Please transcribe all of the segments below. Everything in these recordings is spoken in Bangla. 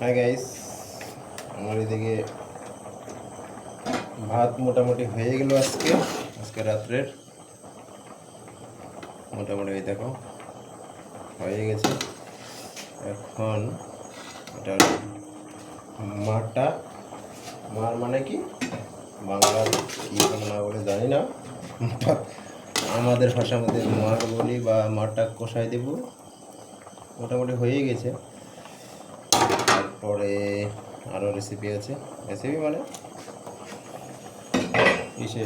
হ্যাঁ গাইস আমার এদিকে ভাত মোটামুটি হয়ে গেল আজকে আজকে রাত্রের। মোটামুটি ওই দেখো, হয়ে গেছে। এখন এটা মাটা। মার মানে কি? বাংলার কি না বলে জানি না। আমাদের ভাষা মধ্যে মার বলি বা মারটা কষাই দেব। মোটামুটি হয়ে গেছে। তারপরে আরও রেসিপি আছে। রেসিপি মানে? ইসে।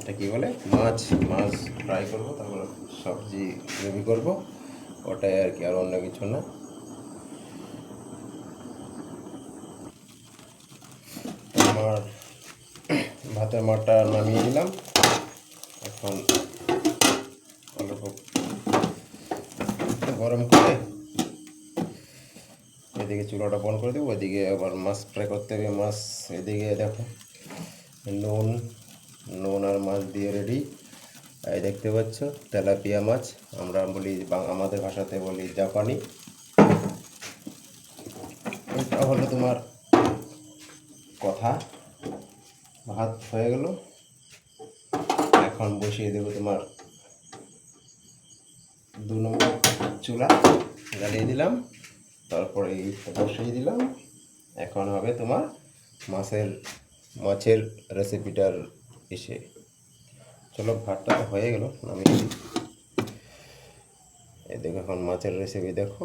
এটা কি বলে? মাছ। মাছ ফ্রাই করব, তারপর সবজি গ্রেভি করব। ওটাই আর কি, আর অন্য কিছু না। আমার ভাতের মাঠটা নামিয়ে দিলাম। এখন অল্প গরম করে এদিকে চুলাটা বন্ধ করে দেবো, ওইদিকে আবার মাছ ফ্রাই করতে হবে, মাছ এদিকে দেখো, নুন নুন আর মাছ দিয়ে রেডি এই দেখতে পাচ্ছ, তেলাপিয়া মাছ, আমরা বলি আমাদের ভাষাতে বলি জাপানি। এটা হলো তোমার কথা। ভাত হয়ে গেল। এখন বসিয়ে দেবো তোমার দু নম্বর চুলা, জ্বালিয়ে দিলাম। তারপরে এই বসিয়ে দিলাম। এখন হবে তোমার মাছের মাছের রেসিপিটার এসে। চলো, ভাতটা তো হয়ে গেল দিই। এই দেখো, এখন মাছের রেসিপি দেখো।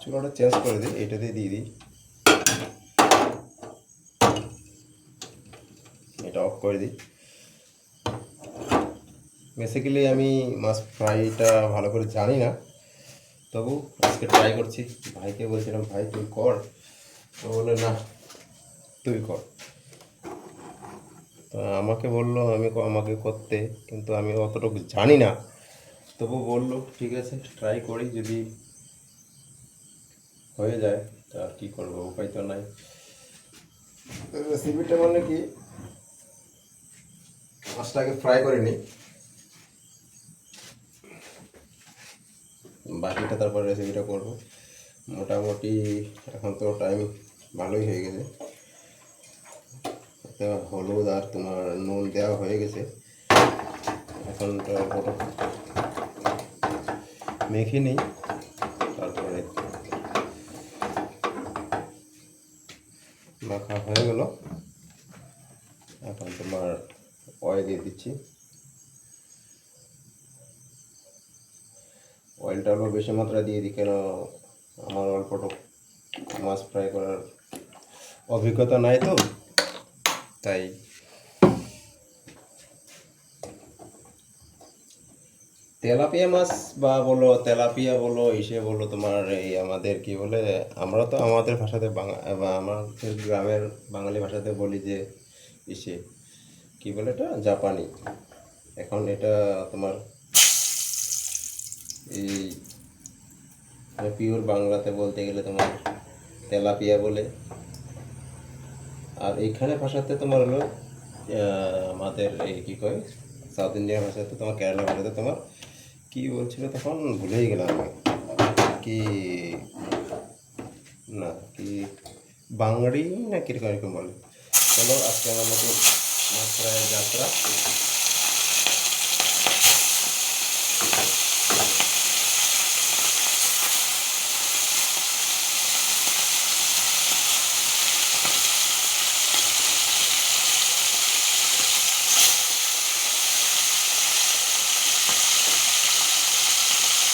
চুলাটা চেঞ্জ করে দিই এটাতে দিয়ে দিই। এটা অফ করে দিই। বেসিক্যালি আমি মাছ ফ্রাইটা ভালো করে জানি না। তবু আজকে ট্রাই করছি। ভাইকে বলছিলাম, ভাই, তুই কর। তো বলে না, তুই কর। তো আমাকে বলল, আমি আমাকে করতে। কিন্তু আমি অতটুকু জানি না। তবু বলল, ঠিক আছে ট্রাই করি। যদি হয়ে যায়, তা আর কী করব? উপায় তো নাই। রেসিপিটা মানে কি? মাছটাকে ফ্রাই করে বাকিটা তারপর রেসিপিটা করব। মোটামুটি এখন তো টাইম ভালোই হয়ে গেছে। হলুদ আর তোমার নুন দেওয়া হয়ে গেছে। এখন তো মেখে নিই। তারপরে মাখা হয়ে গেল। এখন তোমার অয়েল দিয়ে দিচ্ছি। অল্প বেশি মাত্রা দিয়ে দিই, কেন আমার অল্পটা মাছ ফ্রাই করার অভিজ্ঞতা নাই তো, তাই। তেলাপিয়া মাছ বা বলো তেলাপিয়া বলো, ইসে বলো, তোমার এই আমাদের কি বলে, আমরা তো আমাদের ভাষাতে বা আমাদের গ্রামের বাঙালি ভাষাতে বলি যে ইসে, কি বলে এটা? জাপানি। এখন এটা তোমার এই পিওর বাংলাতে বলতে গেলে তোমার তেলাপিয়া বলে। আর এইখানে ভাষাতে তোমার হলো আমাদের এই কী কয়, সাউথ ইন্ডিয়ান ভাষাতে তোমার কেরালা ভাষাতে তোমার কি বলছিল তখন ভুলেই গেলাম কি, না, কি, বাঙালি না কীরকম এরকম বলে? চলো আজকে আমার মাছ যাত্রা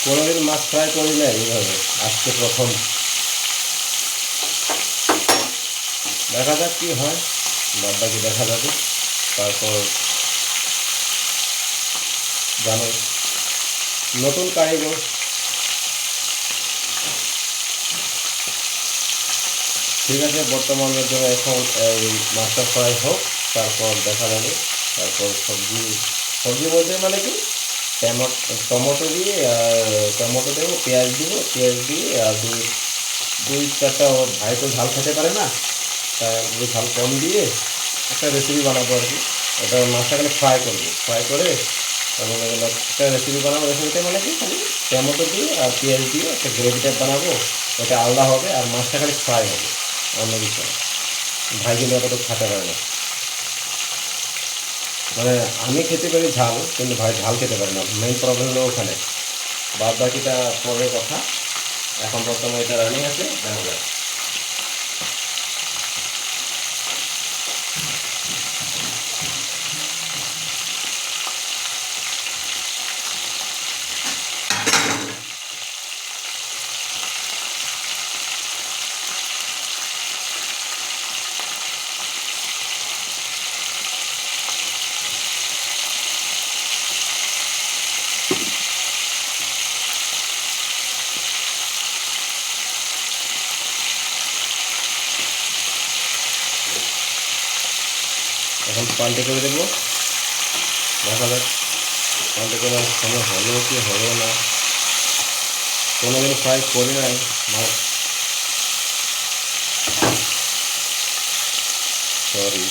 কোনোদিন মাছ ফ্রাই করি না এইভাবে, আজকে প্রথম। দেখা যাক কী হয়, বাদ বাকি দেখা যাবে। তারপর জানো নতুন কারিগর। ঠিক আছে বর্তমানের জন্য এখন এই মাছটা ফ্রাই হোক, তারপর দেখা যাবে। তারপর সবজি সবজি বলতে মানে কি? টমেটো দিয়ে টমেটো দেবো, পেঁয়াজ দিব, পেঁয়াজ দিয়ে, আর দুই দুই চারটা ভাই তো ঝাল খেতে পারে না, তাই ঝাল কম দিয়ে একটা রেসিপি বানাবো আর কি। ওটা মাছটা খালি ফ্রাই করব। ফ্রাই করে একটা রেসিপি বানাবো রেসিপিটা মানে কি? খালি টমেটো দিয়ে আর পেঁয়াজ দিয়ে একটা গ্রেভি টাইপ বানাবো, ওটা আলাদা হবে আর মাছটা খালি ফ্রাই হবে। অন্য কিছু ভাই কিন্তু অতটুকু খেতে পারে না। মানে আমি খেতে পারি ঝাল, কিন্তু ভাই ঝাল খেতে পারে না। মেইন প্রবলেম হলো ওখানে। বাদ বাকিটা পরের কথা। এখন বর্তমানে এটা রানিং আছে, দেখা যাক। এখন পাল্টে করে দেবো। দেখা যাক, পাল্টে করে সময় হলো কি হলো না। কোনোদিন ফ্রাই করি নাই সরি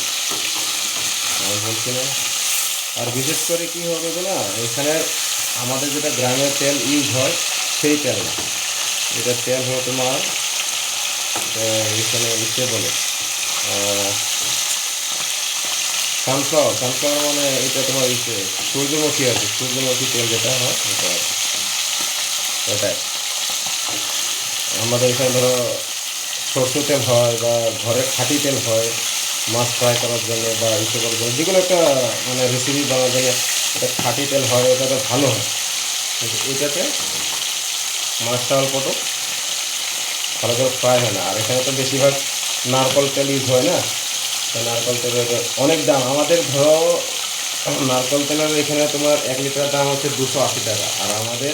আমি বলছি না। আর বিশেষ করে কি হবে না, এখানে আমাদের যেটা গ্রামের তেল ইউজ হয়, সেই তেল না। এটা তেল হলো তোমার এখানে ইসে বলে সানফ্লাওয়ার সানফ্লাওয়ার মানে এটা তোমার ইসে সূর্যমুখী কি, সূর্যমুখী তেল যেটা হয় এটা। ওটাই। আমাদের এখানে ধরো সরষে তেল হয় বা ঘরে খাঁটি তেল হয়, মাছ ফ্রাই করার জন্য বা ইসে করার জন্য যেগুলো একটা মানে রেসিপি বানার জন্য এটা খাঁটি তেল হয় ওটা তো ভালো হয়। এটাতে মাছটা অল্পটো ভালো করে ফ্রাই হয় না। আর এখানে তো বেশিরভাগ নারকল তেল ইউজ হয় না। তো নারকল তেলের অনেক দাম। আমাদের ধরো, নারকল তেলের এখানে তোমার এক লিটার দাম হচ্ছে দুশো আশি টাকা। আর আমাদের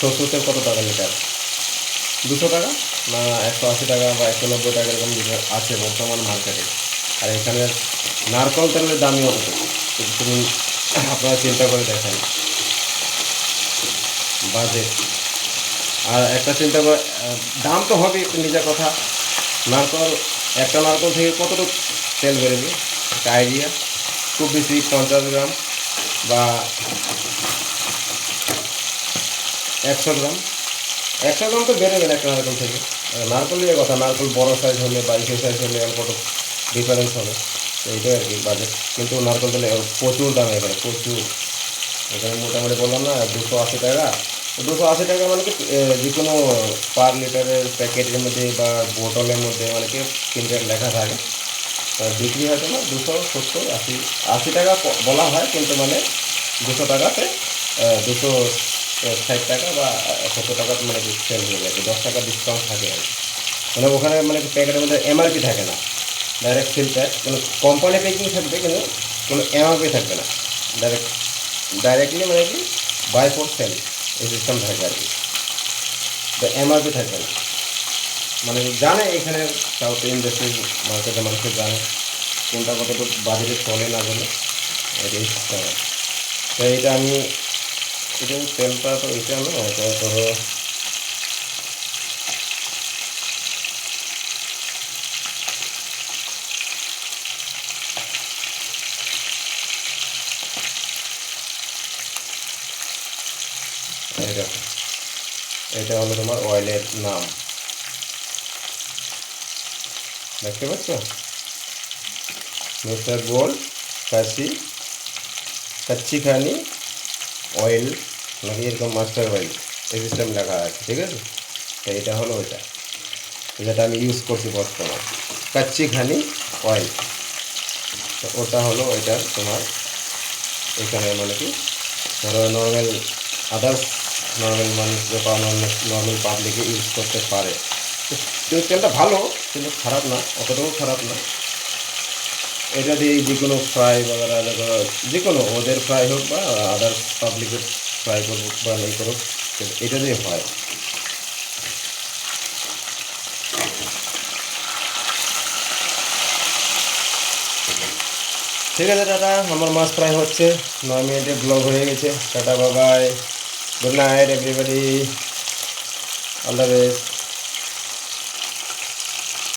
সরষের তেল কত টাকা লিটার? দুশো টাকা? না, একশো আশি টাকা বা একশো নব্বই টাকা এরকম লিটার আছে বর্তমান মার্কেটে। আর এখানে নারকল তেলের দামই অত। তুমি আপনারা চিন্তা করে দেখেন। বাজেট। আর একটা চিন্তা দাম তো হবে নিজের কথা। নারকল একটা নারকল থেকে কতটুকু তেল বেরোবে? একটা আইডিয়া খুব বেশি পঞ্চাশ গ্রাম বা একশো গ্রাম। একশো গ্রাম তো বেরোবে না একটা নারকল থেকে। আর নারকলের কথা, নারকল বড় সাইজ হলে বা ইসে সাইজ হলে কত ডিফারেন্স হবে। তো এইটাই আর কি বাজেট কিন্তু নারকল তেলে প্রচুর দাম এখানে, প্রচুর। এখানে মোটামুটি বললাম না, দুশো আশি টাকা। দুশো আশি টাকা মানে কি যে কোনো পার লিটারের প্যাকেটের মধ্যে বা বোতলের মধ্যে মানে কি কিনতে লেখা থাকে বিক্রি হয় তোমার দুশো সত্তর আশি আশি টাকা বলা হয়, কিন্তু মানে দুশো টাকাতে দুশো ষাট টাকা বা সত্তর টাকা মানে সেল হয়ে যাবে দশ টাকা ডিসকাউন্ট থাকে আর। মানে ওখানে মানে প্যাকেটের মধ্যে এমআরপি থাকে না ডাইরেক্ট সেল প্যাক মানে কোম্পানি প্যাকিং থাকবে, কিন্তু কোনো এমআরপি থাকবে না ডাইরেক্ট ডাইরেক্টলি মানে কি বাই ফোর সেল সিস্টেম থাকে আর কি। তো এমআরপি থাকে। না মানে জানে এখানে সাউথ ইন্ডাস্ট্রি মার্কেটে মানুষ জানে। কোনটা কতটুকু বাজারে চলে না বলে এটাই সিস্টেম তো এটা আমি, এটা তেলটা তো এটা না, এটা ধরো এটা। হলো তোমার অয়েলের নাম। দেখতে পাচ্ছ? মিস্টার গোল্ড কাশি কাচ্চি খানি অয়েল নাকি এরকম মাস্টার অয়েল এই সিস্টেম লেখা আছে, ঠিক আছে? তো এটা হলো ওইটা, যেটা আমি ইউজ করছি বর্তমান। কাচ্চি খানি অয়েল তো ওটা হলো ওইটার তোমার এখানে মানে কি, ধরো নর্মাল আদার্স নর্মাল মানুষ বা নর্মাল পাবলিকে ইউজ করতে পারে। তো তেলটা ভালো, কিন্তু খারাপ না, অতটাও খারাপ না। এটা দিয়ে যে কোনো ফ্রাই বা যে কোনো ওদের ফ্রাই হোক বা আদার্স পাবলিকের ফ্রাই করুক বা এই করুক, এটা দিয়ে হয়। ঠিক আছে, টাটা। আমার মাছ প্রায় হচ্ছে। নয় মিনিটের ব্লগ হয়ে গেছে। টাটা বাবাই Good night, everybody. All the best.